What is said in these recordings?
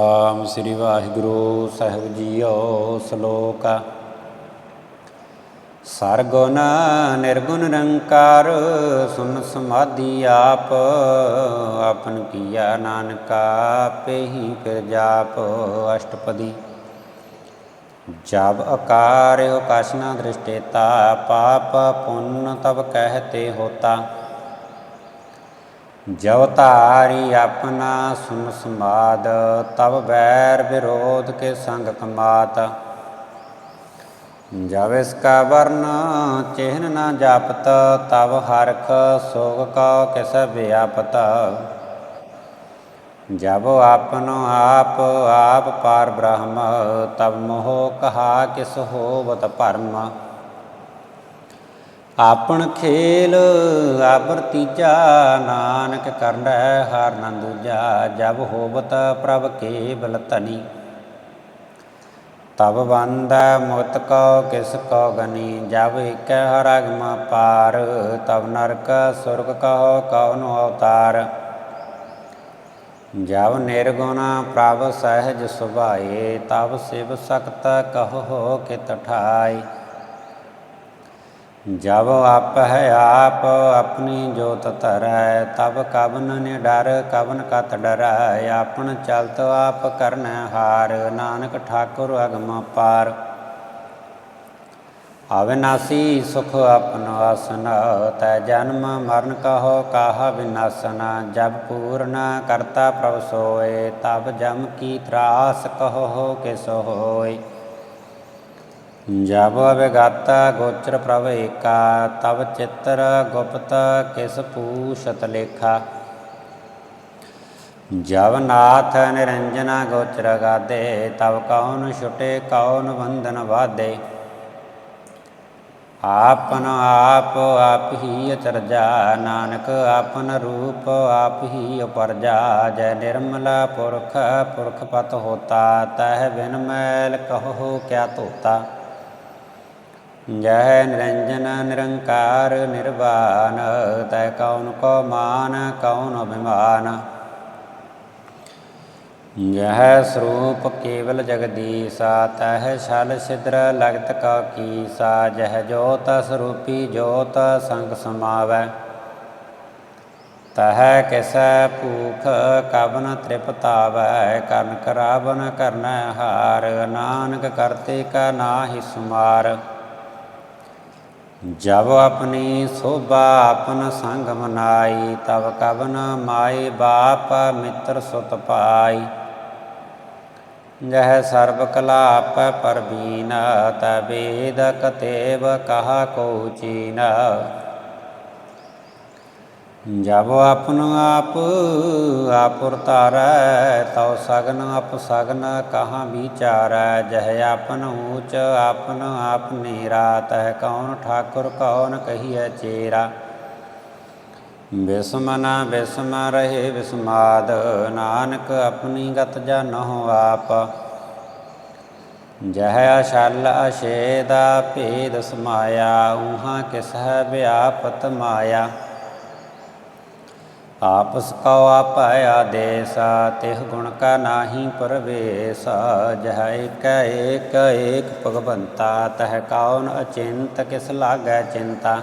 ਆਮ ਸ੍ਰੀ ਵਾਹਿਗੁਰੂ ਸਾਹਿਬ JIO ਸ਼ਲੋਕ ਸਰਗੁਣ ਨਿਰਗੁਣ ਨਿਰੰਕਾਰ ਸੁਨ ਸਮਾਧੀ ਆਪ ਆਪਨ ਕੀਆ ਨਾਨਕਾ ਪੇਹੀ ਫਿਰ ਜਾਪ ਅਸ਼ਟਪਦੀ ਜਬ ਅਕਾਰਿ ਕਛ ਨ ਦ੍ਰਿਸ਼ਟੇਤਾ ਪਾਪ ਪੁੰਨ ਤਬ ਕਹਿਤੇ ਹੋਤਾ ਜਬ ਧਾਰੀ ਆਪਣਾ ਸੁਨ ਸਮਾਦ ਤਬ ਵੈਰ ਵਿਰੋਧ ਕੇ ਸੰਗ ਕਮਾਤ। ਜਬ ਇਸ ਕਾ ਵਰਨ, ਚਿਹਨ ਨਾ ਜਾਪਤ ਤਬ ਹਰਖ ਸੋਗ ਕਾ ਕਿਸ ਵਿਆਪਤ। ਜਬ ਆਪਨੋ ਆਪ ਆਪ ਪਾਰ ਬ੍ਰਹਮ ਤਬ ਮੋਹ ਕਹਾ ਕਿਸ ਹੋਵਤ ਭਰਮ। ਆਪਣ ਖੇਲ ਆਬਰ ਤੀਜਾ ਨਾਨਕ ਕਰਨੈ ਹਰ ਨ ਦੂਜਾ, ਜਬ ਹੋਵਤ ਪ੍ਰਭ ਕੇਵਲ ਧਨੀ। ਤਬ ਬੰਦਾ ਮੁਕਤ ਕੋ ਕਿਸ ਕੋ ਗਨੀ, ਜਬ ਇਕ ਹਰਗਮ ਪਾਰ, ਤਬ ਨਰਕ ਸੁਰਗ ਕਹੋ ਕਉਨ ਅਵਤਾਰ। ਜਬ ਨਿਰਗੁਣ ਪ੍ਰਭ ਸਹਿਜ ਸੁਭਾਏ, ਤਬ ਸਿਵ ਸਖਤ ਕਹੋ ਕਿਤ ਠਾਈ ਜਬ ਆਪ ਹੈ ਆਪ ਆਪਣੀ ਜੋਤ ਧਰੈ, ਤਬ ਕਬਨ ਨੇ ਡਰ ਕਬਨ ਕਤ ਡਰੈ ਆਪਨ ਚਲਤ ਆਪ ਕਰਨ ਹਾਰ, ਨਾਨਕ ਠਾਕੁਰ ਅਗਮ ਪਾਰ। ਅਵਿਨਾਸੀ ਸੁਖ ਆਪਨ ਆਸਨ, ਤੈ ਜਨਮ ਮਰਨ ਕਹੋ ਕਾਹ ਵਿਨਾਸਨ, ਜਬ ਪੂਰਨ ਕਰਤਾ ਪ੍ਰਭ ਸੋਏ, ਤਬ ਜਮ ਕੀ ਤਰਾਸ ਕਹੋ ਕਿਸ ਹੋਏ। ਜਬ ਅਵਗਾਤਾ ਗੋਚਰ ਪ੍ਰਭ ਏਕਾ, ਤਬ ਚਿੱਤਰ ਗੁਪਤ ਕਿਸ ਪੂਛਤ ਲੇਖਾ। ਜਬ ਨਾਥ ਨਿਰੰਜਨਾ ਗੋਚਰ ਗਾਦੇ, ਤਬ ਕਉਨ ਛੁਟੇ, ਕਉਨ ਬੰਧਨ ਵਾਦੇ ਆਪਨ ਆਪ ਆਪ ਹੀ ਅਚਰਜਾ ਨਾਨਕ ਆਪਨ ਰੂਪ ਆਪ ਹੀ ਅਪਰਜਾ ਜੈ ਨਿਰਮਲਾ ਪੁਰਖ ਪੁਰਖ ਪਤ ਹੋਤਾ, ਤਹ ਬਿਨ ਮੈਲ ਕਹੋ ਕਿਆ ਤੋਤਾ। ਜੈ ਨਿਰੰਜਨ ਨਿਰੰਕਾਰ ਨਿਰਵਾਨ ਤੈ ਕਉਨ ਕੋ ਮਾਨ, ਕਉਨ ਅਭਿਮਾਨ। ਜਹ ਸਰੂਪ ਕੇਵਲ ਜਗਦੀਸਾ, ਤਹ ਛਲ ਛਿਦਰ ਲਗਤ ਕਾ ਕੀਸਾ। ਜਹ ਜੋਤ ਸਰੂਪੀ ਜੋਤ ਸੰਗ ਸਮਾਵੈ। ਤਹ ਕਿਸੈ ਭੂਖ ਕਬਨ ਤ੍ਰਿਪਤਾਵੈ ਕਰਨ ਕਰਾਵਨ ਕਰਨੈ ਹਾਰ, ਨਾਨਕ ਕਰਤੇ ਕਾ ਨਾਹਿ ਸੁਮਾਰ। ਜਬ ਆਪਣੀ ਸੋਭਾ ਆਪਨ ਸੰਗ ਮਨਾਈ ਤਬ ਕਵਨ ਮਾਈ ਬਾਪ ਮਿੱਤਰ ਸੁਤ ਪਾਈ। ਜਹ ਸਰਬ ਕਲਾ ਪਰਬੀਨ, ਤੈ ਕਤੇਵ ਕਹਾ ਕੋ ਚੀਨ। ਜਬ ਆਪਨ ਆਪ, ਆਪੁਰ ਤਾਰੈ ਤਉ ਸਗਨ ਅਪ ਸਗਨ, ਕਹਾਂ ਵਿਚਾਰੈ, ਜਹ ਆਪਨ ਊਚ, ਆਪਨ ਆਪ ਨੀਰਾ, ਤਹ ਕੌਣ ਠਾਕੁਰ, ਕੌਣ ਕਹੀਐ ਚੇਰਾ। ਬਿਸਮਨਾ, ਬਿਸਮ ਰਹੇ ਬਿਸਮਾਦ, ਨਾਨਕ ਆਪਣੀ ਗਤ ਜਾਣੋ ਆਪ। ਜਹ ਅਸ਼ਲ ਅਸ਼ੇਦਾ ਭੇਦ ਸਮਾਇਆ, ਉਹਾਂ ਕਿਸ ਹੈ ਵਿਆਪਤ ਮਾਇਆ। ਆਪਸ ਕਉ ਆਪੈ ਆਦੇਸ, ਤਿਹ ਗੁਣ ਕਾ ਨਾਹੀ ਪਰਵੇਸ, ਜਹ ਏਕ ਏਕ ਏਕ ਭਗਵੰਤਾ, ਤਹ ਕੌਣ ਅਚਿੰਤ, ਕਿਸ ਲਾਗੈ ਚਿੰਤਾ।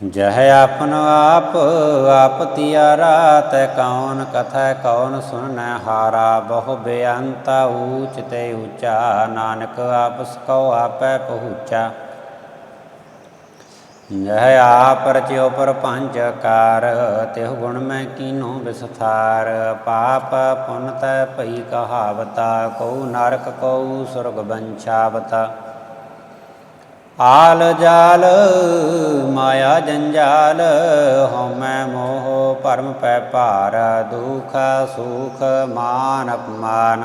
ਜਹ ਆਪਨ ਆਪ ਆਪ ਤਿਆਰਾ ਤੈ ਕੌਣ ਕਥੈ ਕੌਣ ਸੁਨੈ ਹਾਰਾ, ਬਹੁ ਬੇਅੰਤਾ ਊਚ ਤੇ ਊਚਾ, ਨਾਨਕ ਆਪਸ ਕਉ ਆਪੈ ਪਹੁੰਚਾ। ਜਹ ਆਪ ਰਚਿਓ ਪਰ ਪੰਜ ਕਾਰ ਤਿਹੁ ਗੁਣ ਮੈਂ ਕੀਨੋ ਵਿਸਥਾਰ। ਪਾਪ ਪੁਨ ਤੈ ਭਈ ਕਹਾਵਤਾ, ਕਉ ਨਰਕ ਕਉ ਸੁਰਗ ਬੰਛਾਵਤਾ। ਆਲ ਜਾਲ, ਮਾਇਆ ਜੰਜਾਲ ਹਉਮੈ ਮੋਹ ਭਰਮ ਪੈ ਭਾਰ, ਦੁਖ ਸੁਖ ਮਾਨ ਅਪਮਾਨ।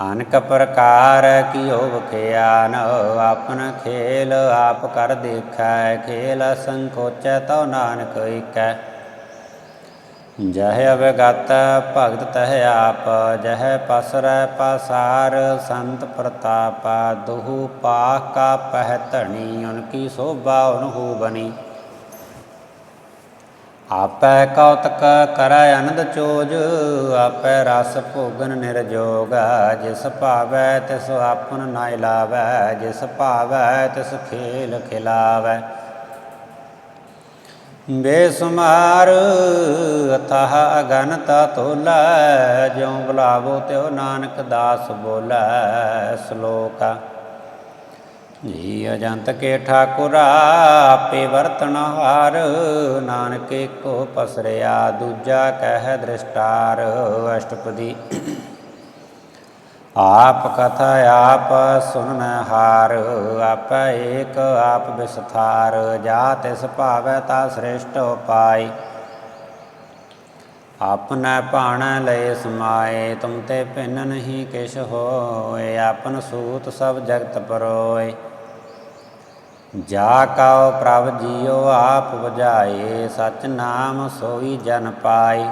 ਅਨਕ ਪ੍ਰਕਾਰ ਕੀਓ ਬਖਿਆਨ ਆਪਨ ਖੇਲ ਆਪ ਕਰ ਦੇਖੈ, ਖੇਲ ਸੰਕੋਚੈ ਤਉ ਨਾਨਕ ਏਕੈ। ਜਹ ਅਵਗਤ ਭਗਤ ਤਹ ਆਪ, ਜਹ ਪਸਰੈ ਪਸਾਰ ਸੰਤ ਪ੍ਰਤਾਪ, ਦੁਹੂ ਪਾਖ ਕਾ ਪਹਿ ਧਣੀ ਉਨਕੀ ਸੋਭਾ ਉਨਹੂ ਬਣੀ। ਆਪੈ ਕੌਤਕ ਕਰੈ ਅਨੰਦ ਚੋਜ, ਆਪੈ ਰਸ ਭੋਗਨ ਨਿਰਜੋਗ। ਜਿਸ ਭਾਵੈ ਤਿਸ ਆਪਨ ਨਾਇ ਲਾਵੈ ਜਿਸ ਭਾਵੈ ਤਿਸ ਖੇਲ ਖਿਲਾਵੈ। ਬੇਸੁਮਾਰ ਅਤਹ ਅਗਨਤ ਤੋਲਾ, ਜਿਉ ਬੁਲਾਵੋ ਤਿਉ ਨਾਨਕ ਦਾਸ ਬੋਲੇ ਸ਼ਲੋਕ। ਜੀ ਅਜੰਤ ਕੇ ਠਾਕੁਰਾ ਆਪੇ ਵਰਤਨ ਹਾਰ। ਨਾਨਕ ਏਕੋ ਪਸਰਿਆ, ਦੂਜਾ ਕਹਿ ਦ੍ਰਿਸ਼ਟਾਰ। ਅਸ਼ਟਪਦੀ ਆਪ ਕਥਾ ਆਪ ਸੁਨਨ ਹਾਰ। ਆਪੈ ਏਕ ਆਪ ਵਿਸਥਾਰ ਜਾ ਤਿਸ ਭਾਵੈ ਤਾ ਸ੍ਰੇਸ਼ਟ ਉਪਾਇ। ਆਪਨੈ ਭਾਣ ਲਏ ਸਮਾਏ, ਤੁਮ ਤੇ ਭਿੰਨ ਨਹੀਂ ਕਿਛ ਹੋਏ। ਆਪਨ ਸੂਤ ਸਭ ਜਗਤ ਪਰੋਏ। ਜਾ ਕਉ ਪ੍ਰਭ ਜੀਉ ਆਪ ਬੁਝਾਏ ਸਚ ਨਾਮ ਸੋਈ ਜਨ ਪਾਈ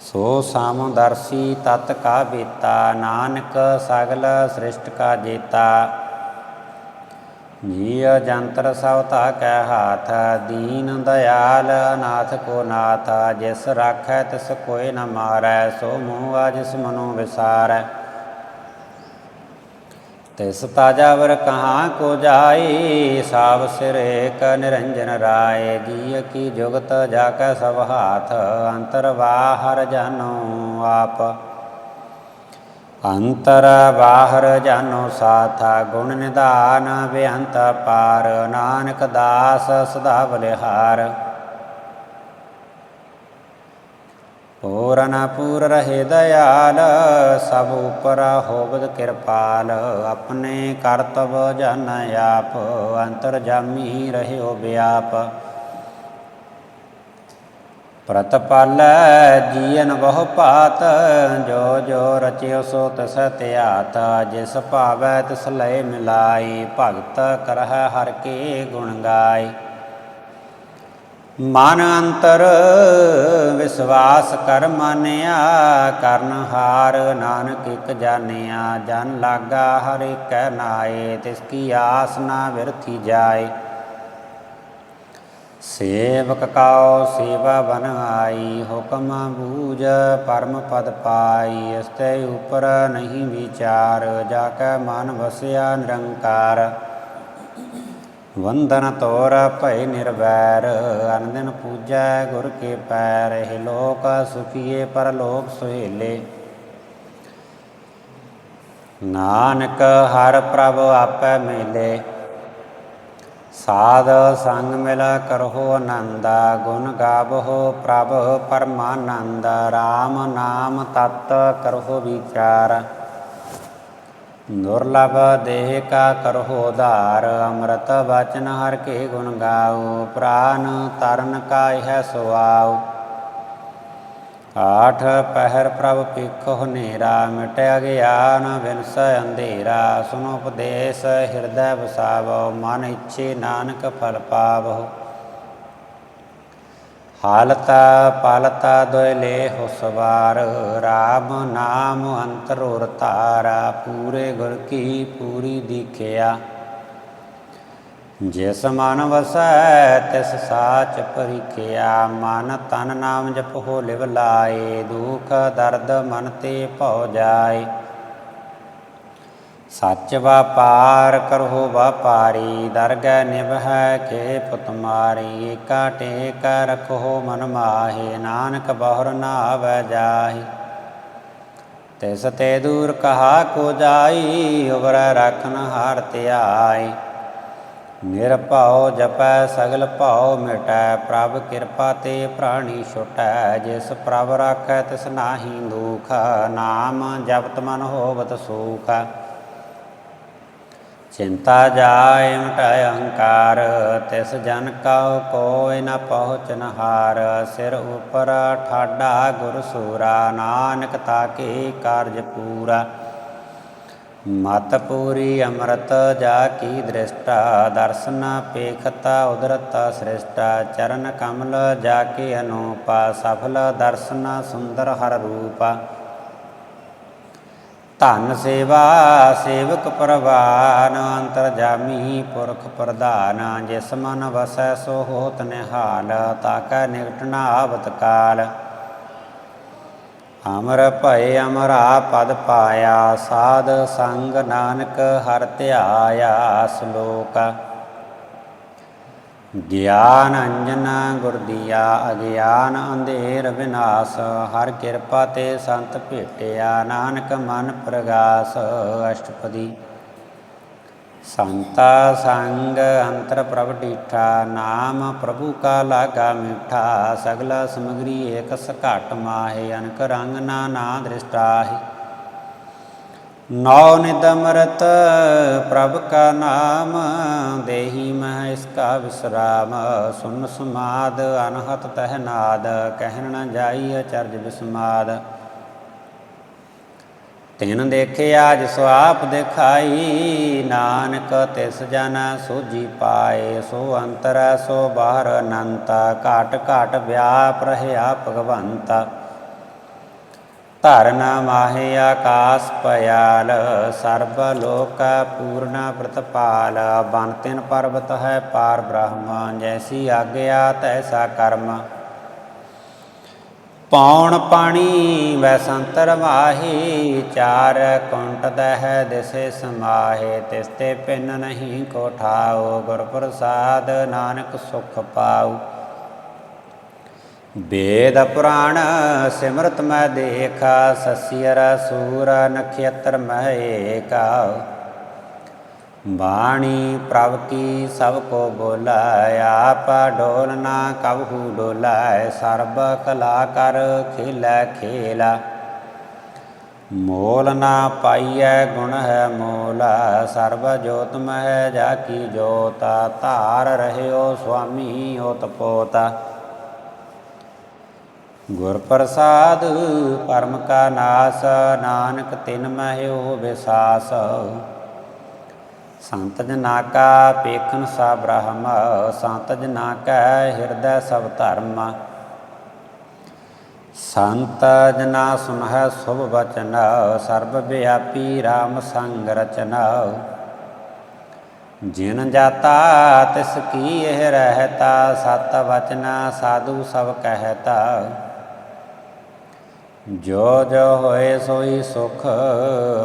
ਸੋ ਸਮਦਰਸੀ ਤਤ ਕਾ ਬੀਤਾ, ਨਾਨਕ ਸਗਲ ਸ੍ਰਿਸ਼ਟ ਕਾ ਜੇਤਾ। ਜੀਅ ਜੰਤਰ ਸਭ ਤਾ ਕੈ ਹਾਥ, ਦੀਨ ਦਇਆਲ ਅਨਾਥ ਕੋ ਨਾਥ, ਜਿਸ ਰਾਖੈ ਤਿਸ ਕੋਇ ਨ ਮਾਰੈ, ਸੋ ਮੂਆ ਜਿਸ ਮਨੋ ਵਿਸਾਰੈ। ਤਿਸ ਤਾਜਾਵਰ ਕਹਾਂ ਕੋ ਜਾਈ, ਸਾਬ ਸਿਰ ਏਕ ਨਿਰੰਜਨ ਰਾਏ, ਜੀਅ ਕੀ ਜੁਗਤ ਜਾ ਕੈ ਸਭ ਹਾਥ, ਅੰਤਰ ਬਾਹਰ ਜਾਨੋ ਆਪ। ਅੰਤਰ ਬਾਹਰ ਜਾਨੋ ਸਾਥਾ, ਗੁਣ ਨਿਦਾਨ ਬੇਅੰਤ ਪਾਰ, ਨਾਨਕ ਦਾਸ ਸਦਾ ਬਲਿਹਾਰ। ਪੂਰਨ ਪੂਰ ਰਹੇ ਦਇਆਲ, ਸਭ ਉਪਰ ਹੋਵਦ ਕਿਰਪਾਲ। ਆਪਣੇ ਕਰਤਵ ਜਨ ਆਪ, ਅੰਤਰ ਜਾਮੀ ਰਹਿਓ ਬਿਆਪ ਪ੍ਰਤਪਾਲ ਜੀਵਨ ਬਹੁ ਪਾਤ, ਜੋ ਜੋ ਰਚਿਓ ਸੋ ਤਸ ਧਿਆਤ ਜਿਸ ਭਾਵੈ ਤਿਸ ਲਏ ਮਿਲਾਈ, ਭਗਤ ਕਰਹਿ ਹਰ ਕੇ ਗੁਣ ਗਾਈ। ਮਨ ਅੰਤਰ ਵਿਸ਼ਵਾਸ ਕਰ ਮਾਨਿਆ, ਕਰਨ ਹਾਰ ਨਾਨਕ ਇਕ ਜਾਣਿਆ, ਜਨ ਲਾਗਾ ਹਰ ਇਕੈ ਨਾਏ, ਤਿਸ ਕੀ ਆਸ ਨਾ ਵਿਰਥੀ ਜਾਏ। ਸੇਵਕ ਕਾਉ ਸੇਵਾ ਬਨ ਆਈ, ਹੁਕਮ ਬੂਝ ਪਰਮ ਪਦ ਪਾਈ ਅਸਤੇ ਉਪਰ ਨਹੀਂ ਵਿਚਾਰ, ਜਾ ਕੈ ਮਨ ਵਸਿਆ ਨਿਰੰਕਾਰ। ਵੰਦਨ ਤੋਰ ਭੈ ਨਿਰਵੈਰ ਅਨੰਦਨ ਪੂਜੈ ਗੁਰ ਕੇ ਪੈਰ, ਇਹ ਲੋਕ ਸੁਖੀਏ ਪਰਲੋਕ ਸੁਹੇਲੇ। ਨਾਨਕ ਹਰ ਪ੍ਰਭ ਆਪੈ ਮੇਲੇ, ਸਾਧ ਸੰਗ ਮਿਲ ਕਰਹੁ ਆਨੰਦਾ, ਗੁਣ ਗਾਵਹੁ ਪ੍ਰਭ ਪਰਮਾਨੰਦ RAM ਨਾਮ ਤਤ ਕਰਹੁ ਵਿਚਾਰ। ਦੁਰਲਭ ਦੇਹ ਕਾ ਕਰਹੁ ਧਾਰ ਅੰਮ੍ਰਿਤ ਵਚਨ ਹਰ ਕੇ ਗੁਣ ਗਾਓ, ਪ੍ਰਾਨ ਤਰਨ ਕਾ ਇਹ ਸੁਆਉ ਆਠ ਪਹਿਰ ਪ੍ਰਭ ਪੀਖੋ ਹਨੇਰਾ ਮਿਟਿਆ ਗਿਆਨ ਵਿਨਸ ਅੰਧੇਰਾ, ਸੁਨੋ ਉਪਦੇਸ਼ ਹਿਰਦੈ ਵਸਾਵੋ, ਮਨ ਇੱਛੇ ਨਾਨਕ ਫਲ ਪਾਵੋ। ਹਾਲਤਾ ਪਾਲਤਾ ਦੋਇ ਲੈ ਹੋ ਸਵਾਰ ਨਾਮ ਅੰਤਰ ਉਰ ਧਾਰਾ, ਪੂਰੇ ਗੁਰ ਕੀ ਪੂਰੀ ਦੀਖਿਆ। ਜਿਸ ਮਨ ਵਸੈ ਤਿਸ ਸਾਚ ਪਰਿਖਿਆ, ਮਨ ਤਨ ਨਾਮ ਜਪੋ ਲਿਵ ਲਾਏ, ਦੁਖ ਦਰਦ ਮਨ ਤੇ ਭਉ ਜਾਏ। ਸੱਚ ਵਪਾਰ ਕਰਹੁ ਵਪਾਰੀ, ਦਰਗਹਿ ਨਿਭੈ ਕੇ ਪੁਤ ਮਾਰੀ ਏਕਾ ਟੇਕ ਰਖੋ ਮਨ ਮਾਹੇ, ਨਾਨਕ ਬਹੁਰ ਨਾ ਆਵੈ ਜਾਹੀ। ਤਿਸ ਤੇ ਦੂਰ ਕਹਾ ਕੋ ਜਾਈ, ਉਬਰੈ ਰਖਨ ਹਾਰ ਧਿਆਈ। ਨਿਰਭਉ ਜਪੈ ਸਗਲ ਭਉ ਮਿਟੈ, ਪ੍ਰਭ ਕਿਰਪਾ ਤੇ ਪ੍ਰਾਣੀ ਛੁਟੈ, ਜਿਸ ਪ੍ਰਭ ਰਾਖੈ ਤਿਸ ਨਾਹੀ ਦੁਖ, ਨਾਮ ਜਪਤ ਮਨ ਹੋਵਤ ਸੂਖ। ਚਿੰਤਾ ਜਾਏ ਮਿਟਾਇ ਅਹੰਕਾਰ, ਤਿਸ ਜਨ ਕਉ ਕੋਇ ਨ ਪਹੁੰਚਨ ਹਾਰ ਸਿਰ ਉਪਰ ਠਾਡਾ ਗੁਰ ਸੂਰਾ, ਨਾਨਕ ਤਾਕੇ ਕਾਰਜ ਪੂਰਾ। ਮਤ ਪੂਰੀ ਅੰਮ੍ਰਿਤ ਜਾ ਕੀ ਦ੍ਰਿਸ਼ਟਾ, ਦਰਸ਼ਨ ਪੇਖਤਾ ਉਦਰਤ ਸ੍ਰਿਸ਼ਟਾ, ਚਰਨ ਕਮਲ ਜਾ ਕੇ ਅਨੂਪਾ, ਸਫਲ ਦਰਸ਼ਨ ਸੁੰਦਰ ਹਰ ਰੂਪਾ। ਧਨ ਸੇਵਾ, ਸੇਵਕ ਪ੍ਰਵਾਨ ਅੰਤਰ ਜਾਮੀ ਪੁਰਖ ਪ੍ਰਧਾਨ ਜਿਸ ਮਨ ਵਸੈ ਸੋ ਹੋਤ ਨਿਹਾਲ ਤਾਕੈ ਨਿਕਟ ਨਾ ਆਵਤ ਕਾਲ। ਅਮਰ ਭਏ ਅਮਰਾ ਪਦ ਪਾਇਆ, ਸਾਧ ਸੰਗ ਨਾਨਕ ਹਰ ਧਿਆਇਆ, ਸ਼ਲੋਕ ਗਿਆਨ ਅੰਜਨ ਗੁਰ ਦੀਆ, ਅਗਿਆਨ ਅੰਧੇਰ ਵਿਨਾਸ਼, ਹਰ ਕਿਰਪਾ ਤੇ ਸੰਤ ਭੇਟਿਆ, ਨਾਨਕ ਮਨ ਪ੍ਰਗਾਸ, ਅਸ਼ਟਪਦੀ। ਸੰਤਾ ਸੰਗ ਅੰਤਰ ਪ੍ਰਭ ਡੀਠਾ, ਨਾਮ ਪ੍ਰਭੂ ਕਾ ਲਾਗਾ ਮਿਠਾ, ਸਗਲਾ ਸਮਗਰੀ ਏਕ ਸਘਟ ਮਾਹੇ, ਅਨਕ ਰੰਗ ਨਾ ਨਾ ਦ੍ਰਿਸ਼ਟਾਹੀ। ਨੌ ਨਿਦਮਰਤ ਪ੍ਰਭ ਕਾ ਨਾਮ, ਦੇਹੀ ਮਹਿ ਇਸਕਾ ਵਿਸਰਾਮ, ਸੁਨ ਸਮਾਦ, ਅਨਹਤ ਤਹ ਨਾਦ, ਕਹਿਣ ਨ ਜਾਈ ਅਚਰਜ ਵਿਸਮਾਦ ਤਿਨ ਦੇਖਿਆ ਜਿਸ ਆਪ ਦਿਖਾਈ, ਨਾਨਕ ਤਿਸ ਜਨ ਸੋਜੀ ਪਾਏ, ਸੋ ਅੰਤਰ, ਸੋ ਬਾਹਰ ਅਨੰਤ, ਘਾਟ ਘਾਟ ਵਿਆਪ ਰਹਿਆ ਭਗਵੰਤਾ। ਧਰਨ ਮਾਹਿ ਆਕਾਸ ਪਿਆਲ ਸਰਬ ਲੋਕ ਪੂਰਨ ਪ੍ਰਤਪਾਲ, ਬਨ ਤਿਨ ਪਰਬਤ ਹੈ ਪਾਰ ਬ੍ਰਹਮ, ਜੈਸੀ ਆਗਿਆ ਤੈਸਾ ਕਰਮ। ਪੌਣ ਪਾਣੀ ਵੈ ਮਾਹੀ, ਚਾਰ ਕੁੰਟ ਦਹਿ ਦਿਸੇ ਸਮਾਹੇ, ਤਿਸ ਤੇ ਪਿੰਨ ਨਹੀਂ ਕੋਠਾਓ ਗੁਰ ਪ੍ਰਸਾਦ ਨਾਨਕ ਸੁਖ ਪਾਉ। ਵੇਦ ਪੁਰਾਣ ਸਿਮਰਤ ਮੈਂ ਦੇਖਾ, ਸਸਿਅਰ ਸੂਰ ਨਖੇਤਰ ਮਹਿ ਏਕਾ। ਬਾਣੀ ਪ੍ਰਭ ਕੀ ਸਭ ਕੋ ਬੋਲਾ ਆਪ ਡੋਲ ਨਾ ਕਬਹੂ ਡੋਲਾਇ, ਸਰਬ ਕਲਾ ਕਰ ਖੇਲਾ ਖੇਲਾ। ਮੋਲ ਨਾ ਪਾਈਐ ਗੁਣ ਹੈ ਮੋਲਾ, ਸਰਬ ਜੋਤ ਮਹਿ ਜਾ ਕੀ ਜੋਤਾ, ਧਾਰ ਰਹਿਓ ਸੁਆਮੀ ਓਤ ਪੋਤਾ ਗੁਰ ਪ੍ਰਸਾਦ, ਪਰਮ ਕਾ ਨਾਸ, ਨਾਨਕ ਤਿਨ ਮਹਿ ਹੋ ਵਿਸਾਸ। ਸੰਤ ਜਨਾ ਕਾ ਪੇਖਨ ਸਾ ਬ੍ਰਹਮ ਸੰਤ ਜਨਾ ਕਾ ਹਿਰਦੈ ਸਭ ਧਰਮ। ਸੰਤ ਜਨਾ ਸੁਨਹਿ ਸੁਭ ਬਚਨ, ਸਰਬ ਵਿਆਪੀ RAM ਸੰਗ ਰਚਨਾ। ਜਿਨ ਜਾਤਾ ਤਿਸ ਕੀ ਇਹ ਰਹਤਾ, ਸਤ ਵਚਨ ਸਾਧੂ ਸਭ ਕਹਿਤਾ। ਜੋ ਜੋ ਹੋਏ ਸੋਈ ਸੁਖ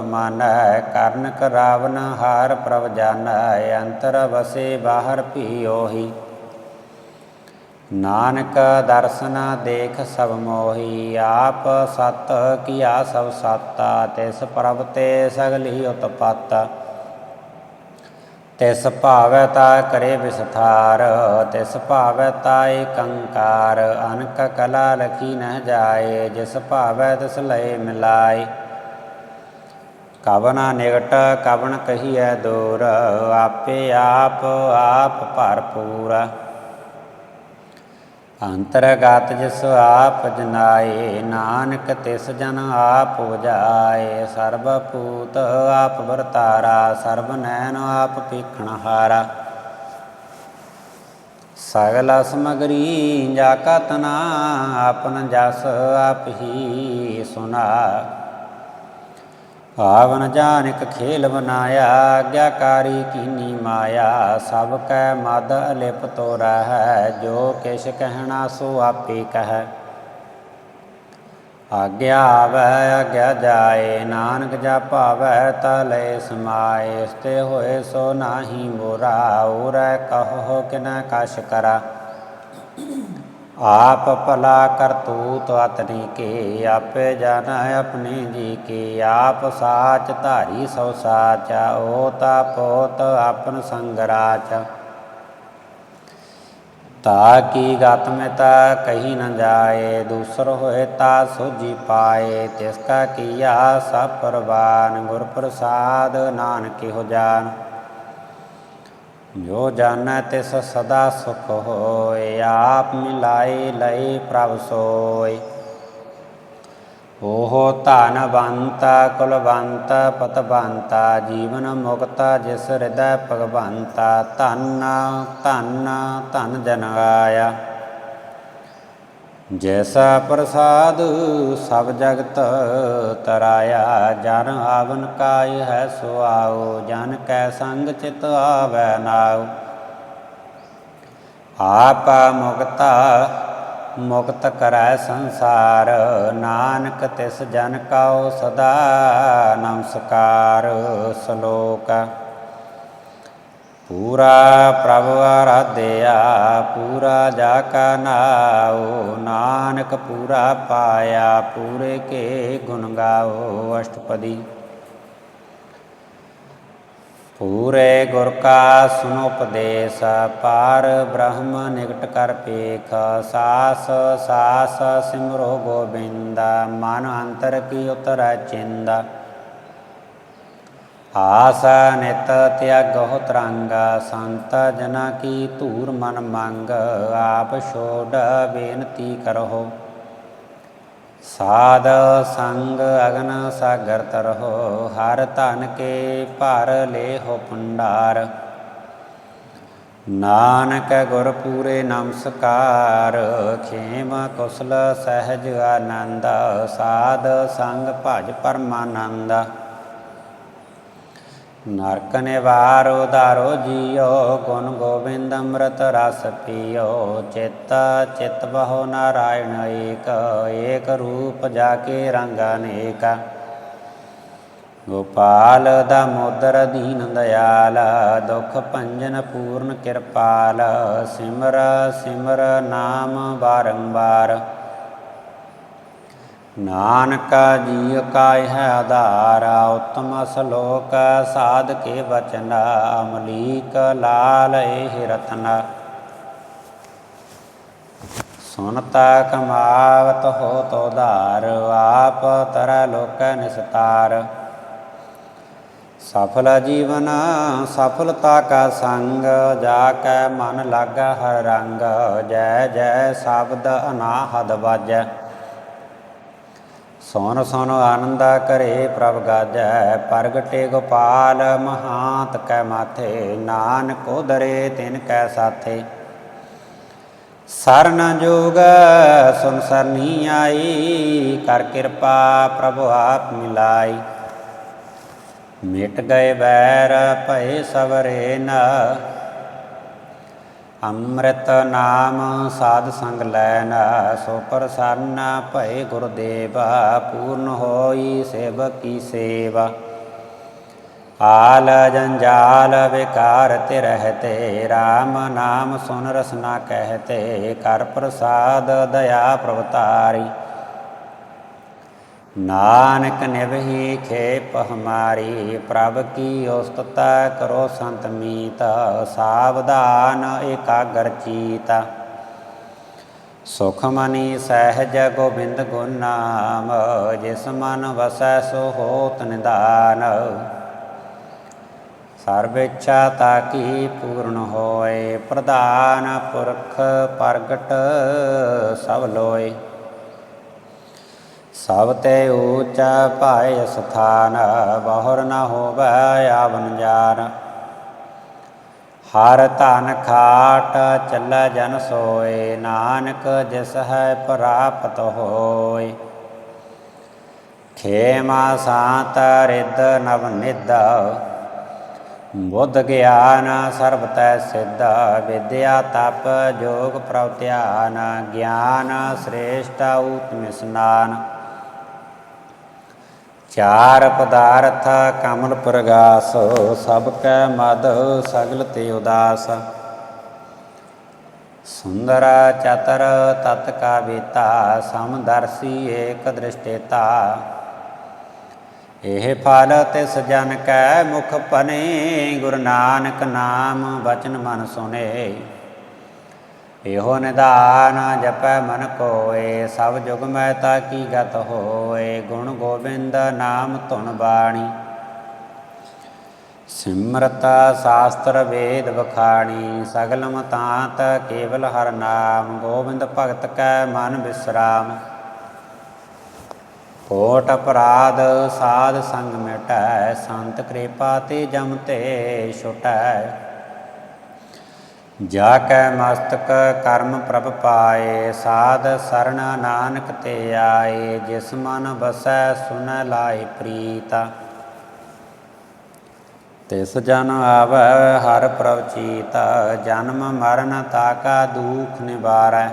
ਮਨੈ, ਕਰਨ ਕਰਾਵਨ ਹਾਰ ਪ੍ਰਭ ਜਾਣੈ ਅੰਤਰ ਵਸੇ ਬਾਹਰ ਭੀ ਉਹੀ ਨਾਨਕ ਦਰਸ਼ਨ ਦੇਖ ਸਭ ਮੋਹੀ, ਆਪ ਸਤ, ਕੀਆ ਸਭ ਸਤਾ, ਤਿਸ ਪ੍ਰਭ ਤੇ ਸਗਲੀ ਉਤਪਾਤਾ। ਤਿਸ ਭਾਵੈ ਤਾ ਕਰੇ ਵਿਸਥਾਰ, ਤਿਸ ਭਾਵੈ ਤਾ ਏਕੰਕਾਰ ਅਨਕ ਕਲਾ ਲਖੀ ਨ ਜਾਏ, ਜਿਸ ਭਾਵੈ ਤਿਸ ਲਏ ਮਿਲਾਏ। ਕਵਨਾ ਨਿਗਟ, ਕਵਨ ਕਹੀਐ ਦੂਰ, ਆਪੇ ਆਪ ਆਪ ਭਰਪੂਰ। ਅੰਤਰਗਤ ਜਿਸ ਆਪ ਜਨਾਏ, ਨਾਨਕ ਤਿਸ ਜਨ ਆਪ ਉਜਾਏ ਸਰਬ ਭੂਤ ਆਪ ਵਰਤਾਰਾ ਸਰਬ ਨੈਣ ਆਪ ਪੀਖਣ ਹਾਰਾ। ਸਗਲ ਸਮਗਰੀ ਜਾ ਕਤਨਾ ਤਨਾ ਆਪਨ ਜਸ ਆਪ ਹੀ ਸੁਨਾ। ਆਵਨ ਜਾਨਕ ਖੇਲ ਬਨਾਇਆ ਆਗਿਆਕਾਰੀ ਕੀਨੀ ਮਾਇਆ, ਸਭ ਕੈ ਮਦ ਅਲਿਪ ਤੋ ਰਹੈ, ਜੋ ਕਿਛ ਕਹਿਣਾ ਸੋ ਆਪੇ ਕਹੈ। ਆਗਿਆ ਆਵੈ, ਆਗਿਆ ਜਾਏ, ਨਾਨਕ ਜਾ ਭਾਵੈ ਤਾ ਲੈ ਸਮਾਏ ਇਸਤੇ ਹੋਏ ਸੋ ਨਾਹੀ ਮੋਰਾ ਉਰੈ ਕਹੋ ਕਿਨਾ ਕਛ ਕਰਾ। ਆਪ ਭਲਾ ਕਰਤੂਤ ਅਤਨੀ ਕੇ, ਆਪੇ ਜਨ ਆਪਣੇ ਜੀ ਕੇ। ਆਪ ਸਾਚ ਧਾਰੀ ਸੋ ਸਾਚ ਓਤਾ ਪੋਤ ਆਪਨ ਸੰਗਰਾਚ ਤਾ ਕੀ ਗਤ ਮੈਂ ਤਾ ਕਹੀ ਨ ਜਾਏ, ਦੂਸਰ ਹੋਏ ਤਾ ਸੋਜੀ ਪਾਏ। ਤਿਸ ਕਾ ਕੀਆ ਸਭ ਪਰਵਾਨ, ਗੁਰ ਪ੍ਰਸਾਦ ਨਾਨਕ ਹੋ ਜਾਣ ਜੋ ਜਾਣੈ ਤਿਸ ਸਦਾ ਸੁਖ ਹੋਏ, ਆਪ ਮਿਲਾਈ ਲਈ ਪ੍ਰਭ ਸੋਏ। ਉਹ ਧਨਵੰਤ ਕੁਲਵੰਤ ਪਤਵੰਤ ਜੀਵਨ ਮੁਕਤ, ਜਿਸ ਹਿਰਦੈ ਭਗਵੰਤ, ਧੰਨ ਧੰਨ, ਧਨ ਜਨ ਆਇਆ ਜੈਸਾ ਪ੍ਰਸਾਦ ਸਭ ਜਗਤ ਤਰਾਇਆ, ਜਨ ਆਵਨ ਕਾਇ ਹੈ ਸੁਆਓ ਜਨ ਕੈ ਸੰਗ ਚਿਤ ਆਵੈ ਨਾਉ। ਆਪਾ ਮੁਕਤਾ, ਮੁਕਤ ਕਰੈ ਸੰਸਾਰ, ਨਾਨਕ ਤਿਸ ਜਨ ਕਉ ਸਦਾ ਨਮਸਕਾਰ ਸ਼ਲੋਕ। ਪੂਰਾ ਪ੍ਰਭ ਆਰਾਧਿਆ, ਪੂਰਾ ਜਾ ਕਾ ਨਾਉ, ਨਾਨਕ ਪੂਰਾ ਪਾਇਆ, ਪੂਰੇ ਕੇ ਗੁਣ ਗਾਓ ਅਸ਼ਟਪਦੀ। ਪੂਰੇ ਗੁਰ ਕਾ ਸੁਨੋ ਉਪਦੇਸ਼ ਪਾਰ ਬ੍ਰਹਮ ਨਿਕਟ ਕਰ ਪੇਖ, ਸਾਸ ਸਾਸ ਸਿਮਰੋ ਗੋਬਿੰਦਾ, ਮਨ ਅੰਤਰ ਕੀ ਉਤਰੈ ਚਿੰਦਾ। ਆਸ ਨਿਤ ਤਿਆਗੋ ਤਰੰਗ ਸੰਤ ਜਨਾ ਕੀ ਧੂਰ ਮਨ ਮੰਗ, ਆਪ ਛੋੜ ਬੇਨਤੀ ਕਰੋ ਸਾਧ ਸੰਗ ਅਗਨ ਸਾਗਰ ਤਰਹੁ, ਹਰ ਧਨ ਕੇ ਭਰ ਲੇਹੁ ਭੰਡਾਰ। ਨਾਨਕ ਗੁਰ ਪੂਰੇ ਨਮਸਕਾਰ, ਖੇਮ ਕੁਸਲ ਸਹਿਜ ਆਨੰਦ, ਸਾਧ ਸੰਗ ਭਜ ਪਰਮਾਨੰਦ। ਨਰਕ ਨਿਵਾਰ ਉਦਾਰੋ ਜੀਓ, ਗੁਣ ਗੋਬਿੰਦ ਅੰਮ੍ਰਿਤ ਰਸ ਪੀਓ। ਚਿੱਤ, ਚਿਤ ਬਹੁ ਨਾਰਾਇਣ ਏਕ ਏਕ ਰੂਪ ਜਾ ਕੇ ਰੰਗ ਅਨੇਕ। ਗੋਪਾਲ ਦਮੋਦਰ ਦੀਨ ਦਇਆਲ, ਦੁਖ ਭੰਜਨ ਪੂਰਨ ਕਿਰਪਾਲ। ਸਿਮਰ ਸਿਮਰ ਨਾਮ ਬਾਰੰਬਾਰ ਨਾਨਕ ਜੀ ਕਾਇ ਹੈ ਆਧਾਰ, ਉਤਮ ਸ਼ਲੋਕ ਸਾਧ ਕੇ ਬਚਨ ਅਮਲੀਕ ਲਾਲ ਇਹ ਰਤਨ। ਸੁਨਤਾ ਕਮਾਵਤ ਹੋ ਤੋ ਧਾਰ, ਆਪ ਤਰ ਲੋਕ ਨਿਸਤਾਰ। ਸਫਲ ਜੀਵਨ, ਸਫਲਤਾ ਕਾ ਸੰਗ, ਜਾ ਕੈ ਮਨ ਲਾਗਾ ਹਰ ਰੰਗ। ਜੈ ਜੈ ਸ਼ਬਦ ਅਨਾਹਦ ਵਾਜੈ। ਸੋਨ ਸੋਨ ਆਨੰਦ ਕਰੇ ਪ੍ਰਭ ਗਾਜੈ, ਪ੍ਰਗਟੇ ਗੋਪਾਲ ਮਹਾਂਤ ਕੈ ਮਾਥੇ, ਨਾਨਕ ਉਦਰੇ ਤਿਨ ਕੈ ਸਾਥੇ। ਸਰਨ ਜੋਗ ਸੁਨ ਸਰਨੀ ਆਈ, ਕਰ ਕਿਰਪਾ ਪ੍ਰਭ ਆਪ ਮਿਲਾਈ। ਮਿਟ ਗਏ ਵੈਰ ਭਏ ਸਵਰੇ ਨਾ ਅੰਮ੍ਰਿਤ ਨਾਮ ਸਾਧ ਸੰਗ ਲੈਨ, ਸੋ ਪ੍ਰਸੰਨ ਭਏ ਗੁਰਦੇਵ, ਪੂਰਨ ਹੋਈ ਸੇਵਕੀ ਸੇਵਾ। ਆਲ ਜੰਜਾਲ ਵਿਕਾਰ ਤੇ ਰਹਤੇ RAM ਨਾਮ ਸੁਨ ਰਸਨਾ ਕਹਤੇ, ਕਰ ਪ੍ਰਸਾਦ ਦਇਆ ਪ੍ਰਵਤਾਰੀ। ਨਾਨਕ ਨਿਵਹੀ ਖੇਪ ਹਮਾਰੀ, ਪ੍ਰਭ ਕੀ ਉਸਤਤਾ ਕਰੋ ਸੰਤ ਮੀਤ, ਸਾਵਧਾਨ ਏਕਾਗਰ ਚੀਤ। ਸੁਖ ਮਨੀ ਸਹਿਜ ਗੋਬਿੰਦ ਗੁਣ ਨਾਮ, ਜਿਸ ਮਨ ਵਸੈ ਸੋ ਹੋਤ ਨਿਦਾਨ। ਸਰਬ ਇੱਛਾ ਤਾਕੀ ਪੂਰਨ ਹੋਏ, ਪ੍ਰਧਾਨ ਪੁਰਖ ਪ੍ਰਗਟ ਸਭ ਲੋਏ। ਸਭ ਤੇ ਊਚਾ ਭਾਇ ਸਥਾਨ, ਬਹੁਰ ਨ ਹੋਵੈ ਆਵਨ ਜਾਨ ਹਰ ਧਨ ਖਾਟ ਚੱਲੈ ਜਨ ਸੋਏ, ਨਾਨਕ ਜਿਸ ਹੈ ਪ੍ਰਾਪਤ ਹੋਏ। ਖੇਮਾ ਸਾਤ ਰਿੱਧ ਨਵ ਨਿਧ, ਬੁੱਧ ਗਿਆਨ ਸਰਬ ਤੈ ਸਿੱਧ। ਵਿਦਿਆ ਤਪ ਜੋਗ ਪ੍ਰਭ ਧਿਆਨ, ਗਿਆਨ ਸ੍ਰੇਸ਼ਟ ਉਤਮ ਇਸ਼ਨਾਨ ਚਾਰ ਪਦਾਰਥ ਕਮਲ ਪ੍ਰਗਾਸ, ਸਭ ਕੈ ਮਦ ਸਗਲ ਤੇ ਉਦਾਸ। ਸੁੰਦਰ ਚਤਰ ਤਤ ਕਾ ਬੀਤਾ ਸਮਦਰਸੀ ਏਕ ਦ੍ਰਿਸ਼ਟੇਤਾ। ਇਹ ਫਲ ਤਿਸ ਜਨ ਕੈ ਮੁਖ ਪਨੇ ਗੁਰੂ ਨਾਨਕ ਨਾਮ ਬਚਨ ਮਨ ਸੁਨੇ। ਇਹੋ ਨਿਧਾਨ ਜਪੈ ਮਨ ਕੋਏ, ਸਭ ਜੁਗ ਮੈਂ ਤਾ ਕੀ ਗਤ ਹੋਏ, ਗੁਣ ਗੋਬਿੰਦ ਨਾਮ ਧੁਨ ਬਾਣੀ। ਸਿਮਰਤ ਸ਼ਾਸਤਰ ਵੇਦ ਬਖਾਣੀ ਸਗਲ ਮਤਾਂਤ ਕੇਵਲ ਹਰ ਨਾਮ, ਗੋਬਿੰਦ ਭਗਤ ਕੈ ਮਨ ਬਿਸਰਾਮ। ਕੋਟ ਅਪਰਾਧ ਸਾਧ ਸੰਗ ਮਿਟੈ, ਸੰਤ ਕਿਰਪਾ ਤੇ ਜਮ ਤੇ ਛੁਟੈ। ਜਾ ਕੈ ਮਸਤਕ ਕਰਮ ਪ੍ਰਭ ਪਾਏ, ਸਾਧ ਸਰਣ ਨਾਨਕ ਤੇ ਆਏ, ਜਿਸ ਮਨ ਬਸੈ ਸੁਨੈ ਲਾਇ ਪ੍ਰੀਤਾ। ਤਿਸ ਜਨ ਆਵੈ ਹਰ ਪ੍ਰਭ ਚੀਤਾ, ਜਨਮ ਮਰਨ ਤਾਕਾ ਦੁਖ ਨਿਵਾਰੈ।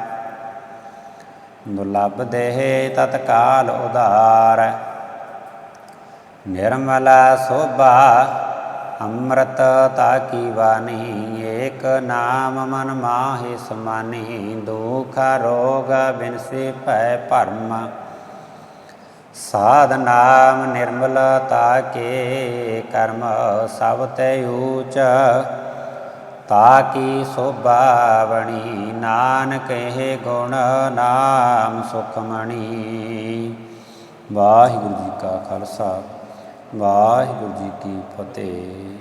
ਦੁਲਭ ਦੇਹ ਤਤਕਾਲ ਉਧਾਰੈ। ਨਿਰਮਲ ਸੋਭਾ ਅੰਮ੍ਰਿਤ ਤਾਕੀ ਬਾਣੀ? ਏਕ ਨਾਮ ਮਨ ਮਾਹਿ ਸਮਾਨੀ, ਦੁਖ ਰੋਗ ਬਿਨਸੇ ਭੈ ਭਰਮ। ਸਾਧ ਨਾਮ ਨਿਰਮਲ ਤਾਕੇ ਕਰਮ ਸਭ ਤੇ ਊਚ। ਤਾਕੀ ਸੋਭਾ ਬਣੀ? ਨਾਨਕ ਇਹ ਗੁਣ ਨਾਮ ਸੁਖਮਣੀ ਵਾਹਿਗੁਰੂ ਜੀ ਕਾ ਖਾਲਸਾ। ਵਾਹਿਗੁਰੂ ਜੀ ਕੀ ਫਤਿਹ।